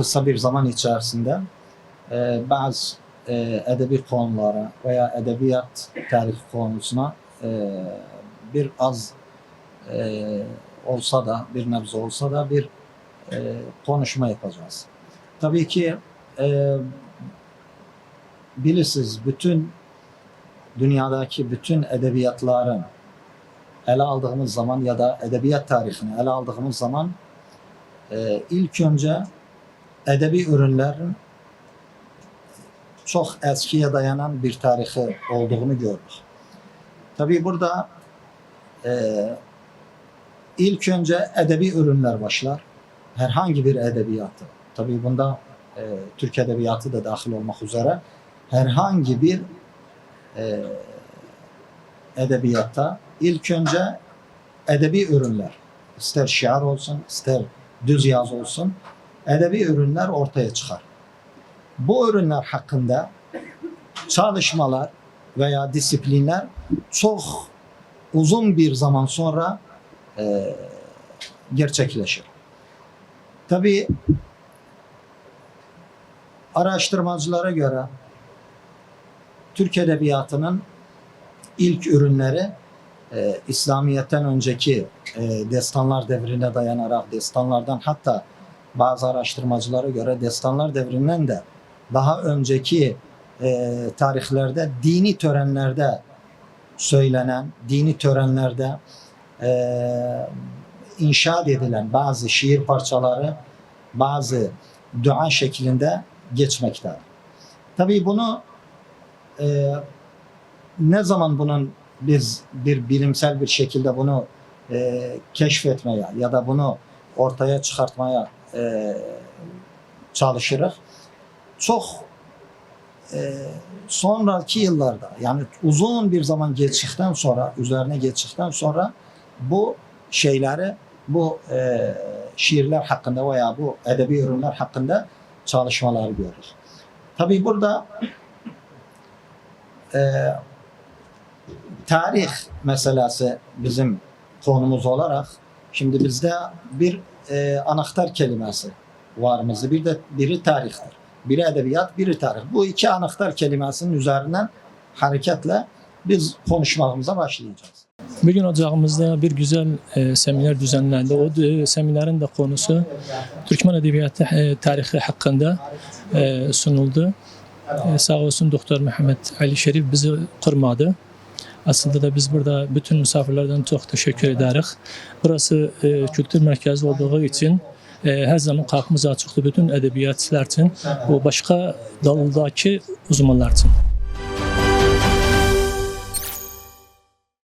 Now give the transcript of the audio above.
kısa bir zaman içerisinde e, bazı e, edebi konulara veya edebiyat tarihi konusuna e, bir az e, olsa da bir nebze olsa da bir e, konuşma yapacağız. Tabii ki e, bilirsiniz bütün dünyadaki bütün edebiyatların ele aldığımız zaman ya da edebiyat tarihini ele aldığımız zaman e, ilk önce edebi ürünlerin çok eskiye dayanan bir tarihi olduğunu gördük. Tabii burada e, ilk önce edebi ürünler başlar. Herhangi bir edebiyatı. Tabii bunda e, Türk edebiyatı da dahil olmak üzere herhangi bir e, edebiyatta ilk önce edebi ürünler, ister şiar olsun, ister düz yaz olsun, edebi ürünler ortaya çıkar. Bu ürünler hakkında çalışmalar veya disiplinler çok uzun bir zaman sonra e, gerçekleşir. Tabii araştırmacılara göre Türk Edebiyatı'nın ilk ürünleri e, İslamiyet'ten önceki e, destanlar devrine dayanarak destanlardan hatta bazı araştırmacılara göre destanlar devrinden de daha önceki e, tarihlerde dini törenlerde söylenen, dini törenlerde e, inşa edilen bazı şiir parçaları, bazı dua şeklinde geçmektedir. Tabii bunu e, ne zaman bunun biz bir bilimsel bir şekilde bunu e, keşfetmeye ya da bunu ortaya çıkartmaya e, çalışırız. Çok e, sonraki yıllarda yani uzun bir zaman geçtikten sonra üzerine geçtikten sonra bu şeyleri bu e, şiirler hakkında veya bu edebi ürünler hakkında çalışmalar görürüz. Tabii burada e, tarih meselesi bizim konumuz olarak şimdi bizde bir e, anahtar kelimesi varımızda. Bir de biri tarihtir. Biri edebiyat, biri tarih. Bu iki anahtar kelimesinin üzerinden hareketle biz konuşmamıza başlayacağız. Bugün ocağımızda bir güzel e, seminer düzenlendi. O e, seminerin de konusu Türkmen Edebiyatı e, tarihi hakkında e, sunuldu. E, sağ olsun Doktor Mehmet Ali Şerif bizi kırmadı. Aslında da biz burada bütün misafirlerden çok teşekkür ederiz. Burası e, kültür merkezi olduğu için e, her zaman kapımız açıktı bütün edebiyatçılar için, başka daldaki uzmanlar için.